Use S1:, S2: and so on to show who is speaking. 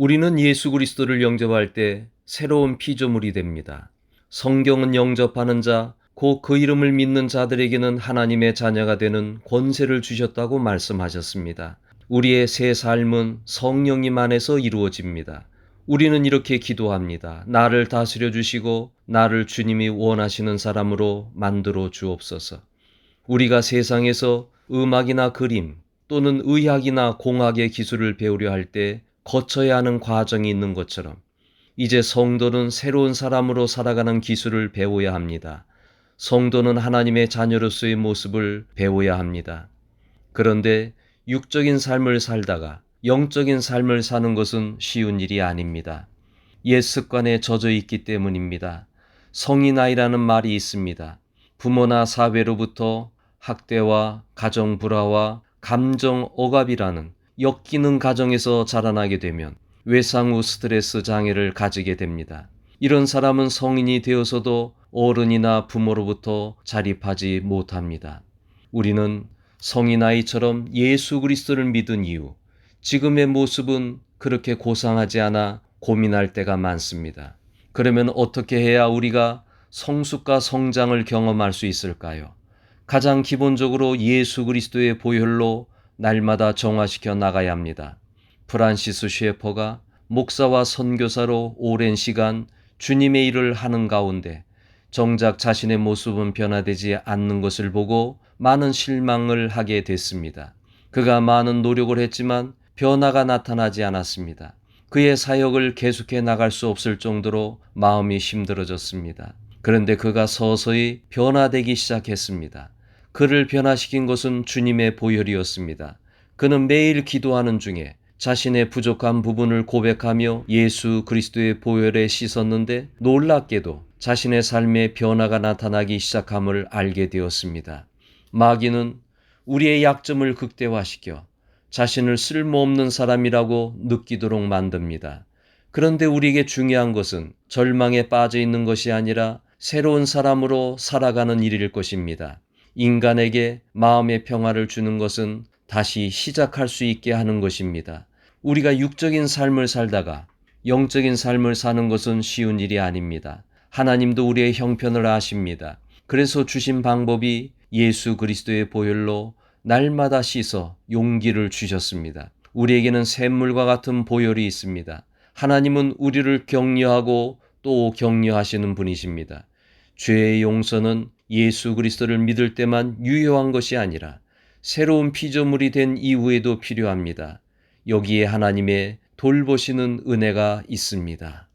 S1: 우리는 예수 그리스도를 영접할 때 새로운 피조물이 됩니다. 성경은 영접하는 자, 곧 그 이름을 믿는 자들에게는 하나님의 자녀가 되는 권세를 주셨다고 말씀하셨습니다. 우리의 새 삶은 성령님 안에서 이루어집니다. 우리는 이렇게 기도합니다. 나를 다스려 주시고 나를 주님이 원하시는 사람으로 만들어 주옵소서. 우리가 세상에서 음악이나 그림 또는 의학이나 공학의 기술을 배우려 할 때 거쳐야 하는 과정이 있는 것처럼 이제 성도는 새로운 사람으로 살아가는 기술을 배워야 합니다. 성도는 하나님의 자녀로서의 모습을 배워야 합니다. 그런데 육적인 삶을 살다가 영적인 삶을 사는 것은 쉬운 일이 아닙니다. 옛 습관에 젖어 있기 때문입니다. 성인 아이라는 말이 있습니다. 부모나 사회로부터 학대와 가정 불화와 감정 억압이라는 엮이는 가정에서 자라나게 되면 외상 후 스트레스 장애를 가지게 됩니다. 이런 사람은 성인이 되어서도 어른이나 부모로부터 자립하지 못합니다. 우리는 성인 아이처럼 예수 그리스도를 믿은 이후 지금의 모습은 그렇게 고상하지 않아 고민할 때가 많습니다. 그러면 어떻게 해야 우리가 성숙과 성장을 경험할 수 있을까요? 가장 기본적으로 예수 그리스도의 보혈로 날마다 정화시켜 나가야 합니다. 프란시스 셰퍼가 목사와 선교사로 오랜 시간 주님의 일을 하는 가운데 정작 자신의 모습은 변화되지 않는 것을 보고 많은 실망을 하게 됐습니다. 그가 많은 노력을 했지만 변화가 나타나지 않았습니다. 그의 사역을 계속해 나갈 수 없을 정도로 마음이 힘들어졌습니다. 그런데 그가 서서히 변화되기 시작했습니다. 그를 변화시킨 것은 주님의 보혈이었습니다. 그는 매일 기도하는 중에 자신의 부족한 부분을 고백하며 예수 그리스도의 보혈에 씻었는데 놀랍게도 자신의 삶에 변화가 나타나기 시작함을 알게 되었습니다. 마귀는 우리의 약점을 극대화시켜 자신을 쓸모없는 사람이라고 느끼도록 만듭니다. 그런데 우리에게 중요한 것은 절망에 빠져 있는 것이 아니라 새로운 사람으로 살아가는 일일 것입니다. 인간에게 마음의 평화를 주는 것은 다시 시작할 수 있게 하는 것입니다. 우리가 육적인 삶을 살다가 영적인 삶을 사는 것은 쉬운 일이 아닙니다. 하나님도 우리의 형편을 아십니다. 그래서 주신 방법이 예수 그리스도의 보혈로 날마다 씻어 용기를 주셨습니다. 우리에게는 샘물과 같은 보혈이 있습니다. 하나님은 우리를 격려하고 또 격려하시는 분이십니다. 죄의 용서는 예수 그리스도를 믿을 때만 유효한 것이 아니라 새로운 피조물이 된 이후에도 필요합니다. 여기에 하나님의 돌보시는 은혜가 있습니다.